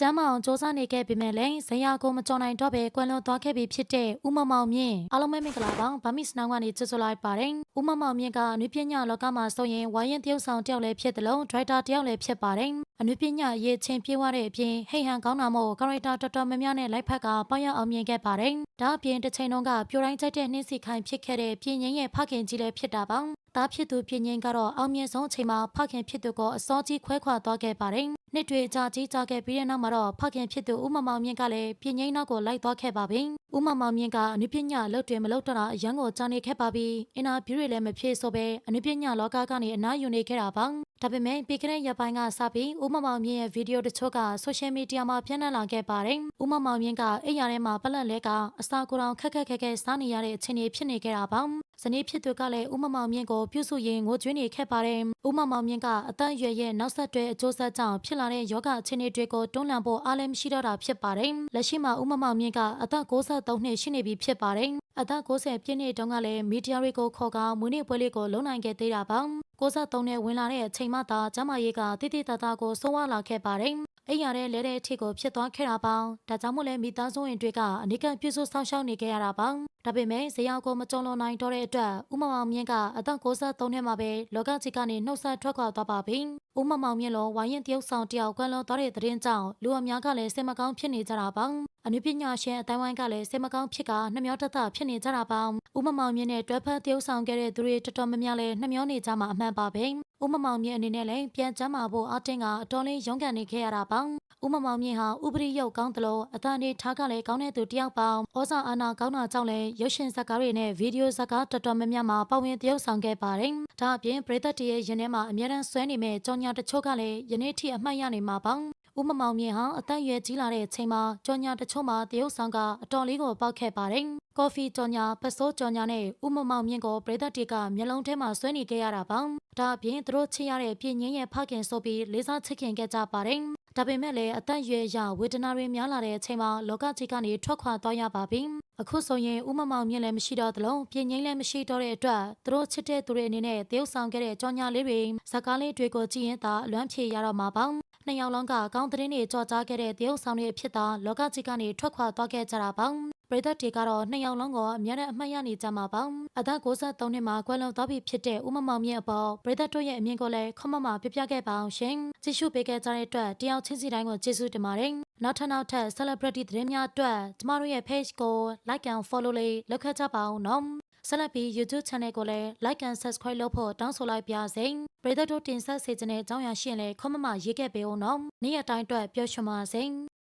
ကျမ်းမအောင်စ조사နေခဲ့ပေမဲ့လည်းဇရာကိုမကြော်နိုင်တော့ပဲကွယ်လွန်သွားခဲ့ပြီဖြစ်တဲ့ဦးမမောင်မြင့်အားလုံးပဲမင်္ဂလာပါဗာမစ်စနောင်းကနေကြိုဆိုလိုက်ပါတယ်ဦးမမောင်မြင့်ကအနုပညာလောကမှာဆိုရင်ဝိုင်းရင်တယောက်ဆောင်တယောက်လည်းဖြစ်တယ်လို့ဒရိုက်တာတယောက်လည်းဖြစ်ပါတယ်အနုပညာရေးချင်းပြေးသွားတဲ့အပြင်ဟိတ်ဟန်ကောင်းတာမို့ကာရိုက်တာတော်တော်များများနဲ့လိုက်ဖက်ကပေါရောက်အောင်မြင်ခဲ့ပါတယ်ဒါအပြင်တစ်ချိန်လုံးကပြိုတိုင်းကျတဲ့နှင်းစီခိုင်ဖြစ်ခဲ့တဲ့ပြင်းငင်းရဲ့ဖခင်ကြီးလည်းဖြစ်တာပါတားဖြစ်သူပြင်းငင်းကတော့အောင်မြင်ဆုံးအချိန်မှာဖခင်ဖြစ်သူကိုအစောကြီးခွဲခွာသွားခဲ့ပါတယ် နှစ်တွေကြာကြီးကြာခဲ့ပြီးတဲ့နောက်မှာတော့ဖခင်ဖြစ်သူဦးမမောင်မြင့်ကလည်းပြင်းငိမ့်နောက်ကိုလိုက်သွားခဲ့ပါပြီ။ဦးမမောင်မြင့်ကအနုပညာအလုပ်တွေမလုပ်တော့တာအရန်ကိုကြာနေခဲ့ပါပြီ။အင်တာဗျူးတွေလည်းမဖြေဆိုပဲအနုပညာလောကကနေအနားယူနေခဲ့တာပါ။ဒါပေမဲ့ပြီးခဲ့တဲ့ရက်ပိုင်းကစပြီးဦးမမောင်မြင့်ရဲ့ဗီဒီယိုတချို့ကဆိုရှယ်မီဒီယာမှာပြန့်နှံ့လာခဲ့ပါတယ်။ဦးမမောင်မြင့်ကအိမ်ရထဲမှာပလက်လဲကအစာကိုယ်တော်ခက်ခက်ခက်ခက်စားနေရတဲ့အခြေအနေဖြစ်နေခဲ့တာပါ။ ဇနီးဖြစ်သူကလည်းဦးမမောင်မြင့်ကိုပြုစုရင်ငိုကြွေးနေခဲ့ပါတယ်။ဦးမမောင်မြင့်ကအသက်အရွယ်ရဲ့နောက်ဆက်တွဲအကျိုးဆက်ကြောင့်ဖြစ်လာတဲ့ယောဂအခြေအနေတွေကိုတွန်းလှန်ဖို့အားလည်းမရှိတော့တာဖြစ်ပါတယ်။လက်ရှိမှာဦးမမောင်မြင့်ကအသက်63နှစ်ရှိနေပြီဖြစ်ပါတယ်။အသက်60ပြည့်နှစ်တုန်းကလည်းမီဒီယာတွေကိုခေါ်ကမွေးနေ့ပွဲလေးကိုလုံနိုင်ခဲ့သေးတာပါ။63နဲ့ဝင်လာတဲ့အချိန်မှသာကျမရေးကတိတိတသားကိုစိုးဝါလာခဲ့ပါတယ်။ အိမ်ရတဲ့လဲတဲ့အထစ်ကိုဖြစ်သွားခဲ့တာပါ။ဒါကြောင့်မို့လဲမိသားစုဝင်တွေကအနိကပြုစုဆောင်ရှောက်နေခဲ့ရတာပါ။ဒါပေမဲ့ဇေယောကိုမကြုံလွန်နိုင်တော့တဲ့အတွက်ဦးမမောင်မြင့်ကအသက်63နှစ်မှာပဲလောကကြီးကနေနှုတ်ဆက်ထွက်ခွာသွားပါပြီ။ဦးမမောင်မြင့်လိုဝိုင်းရင်တယောက်ဆောင်တယောက်ကွယ်လွန်သွားတဲ့သတင်းကြောင့်လူအများကလည်းစိတ်မကောင်းဖြစ်နေကြတာပါ။အနုပညာရှင်အတိုင်းဝိုင်းကလည်းစိတ်မကောင်းဖြစ်ကနှမျောတတဖြစ်နေကြတာပါ။ဦးမမောင်မြင့်နဲ့တွဲဖက်တယောက်ဆောင်ခဲ့တဲ့သူတွေတော်တော်များများလည်းနှမျောနေကြမှာအမှန်ပါပဲ။ဦးမမောင်မြင့်အနေနဲ့လည်းပြန်ကျမ်းမာဖို့အတင်းကအတော်လေးရုန်းကန်နေခဲ့ရတာပါ။ဦးမမောင်မြင့်ဟာဥပရိယုတ်ကောင်းတယ်လို့အတန်နေထားကလည်းကောင်းတဲ့သူတယောက်ပါ။ဩဇာအာဏာကောင်းတာကြောင့်လည်းရုပ်ရှင်ဇာတ်ကားတွေနဲ့ဗီဒီယိုဇာတ်ကားတော်တော်များများမှာပါဝင်တရုပ်ဆောင်ခဲ့ပါတယ်။ဒါအပြင်ပရိသတ်တရဲ့ရင်ထဲမှာအများရန်ဆွဲနေမဲ့ကြောင်ညာတချို့ကလည်းယနေ့ထိအမှတ်ရနေမှာပါ။ ဦးမမောင်မြင့်ဟာအသက်အရွယ်ကြီးလာတဲ့အချိန်မှာကြော်ညာတချို့မှာတရုတ်ဆောင်ကအတော်လေးကိုပေါက်ခဲ့ပါတယ်။ကော်ဖီကြော်ညာပစိုးကြော်ညာနဲ့ဦးမမောင်မြင့်ကိုပရိသတ်တွေကမျက်လုံးထဲမှာဆွဲနေခဲ့ရတာပါ။ဒါအပြင်သူတို့ချစ်ရတဲ့ပြင်းငင်းရဲ့ဖခင်ဆိုပြီးလေးစားချစ်ခင်ခဲ့ကြပါတယ်။ဒါပေမဲ့လည်းအသက်အရွယ်ရဝေဒနာတွေများလာတဲ့အချိန်မှာလောကကြီးကနေထွက်ခွာသွားရပါပြီ။အခုဆိုရင်ဦးမမောင်မြင့်လည်းမရှိတော့သလိုပြင်းငင်းလည်းမရှိတော့တဲ့အတွက်သူတို့ချစ်တဲ့သူတွေအနေနဲ့တရုတ်ဆောင်ခဲ့တဲ့ကြော်ညာလေးတွေဇာကားလေးတွေကိုကြည့်ရင်သာအလွမ်းဖြေရတော့မှာပါ။ နှစ်ယောက်လုံးကကောင်းသတင်းတွေကြော်ကြားခဲ့တဲ့တရုတ်ဆောင်တွေဖြစ်တာလောကကြီးကနေထွက်ခွာသွားခဲ့ကြတာပါပရိသတ်တွေကတော့နှစ်ယောက်လုံးကိုအများနဲ့အမှတ်ရနေကြမှာပါအသက်63နှစ်မှာကွယ်လွန်သွားပြီဖြစ်တဲ့ဦးမမောင်မြင့်အပေါ်ပရိသတ်တို့ရဲ့အမြင်ကိုလည်းခမမပြပြခဲ့ပါအောင်ရှင်ကြည့်ရှုပေးခဲ့ကြတဲ့အတွက်တယောက်ချင်းစီတိုင်းကိုကျေးဇူးတင်ပါတယ်နောက်ထပ်နောက်ထပ် celebrity သတင်းများအတွက်ကျမတို့ရဲ့ page ကို like and follow လေးလုပ်ခဲ့ကြပါအောင်နော် ဆက်လက်ပြီး YouTube channel ကိုလည်း like and subscribe လုပ်ဖို့တောင်းဆိုလိုက်ပါစေ။ပရိသတ်တို့တင်ဆက်စေချင်တဲ့အကြောင်းအရာရှိရင်လည်း comment မှာရေးခဲ့ပေးဦးနော်။နေ့ရက်တိုင်းအတွက်ပြောချင်ပါစေ။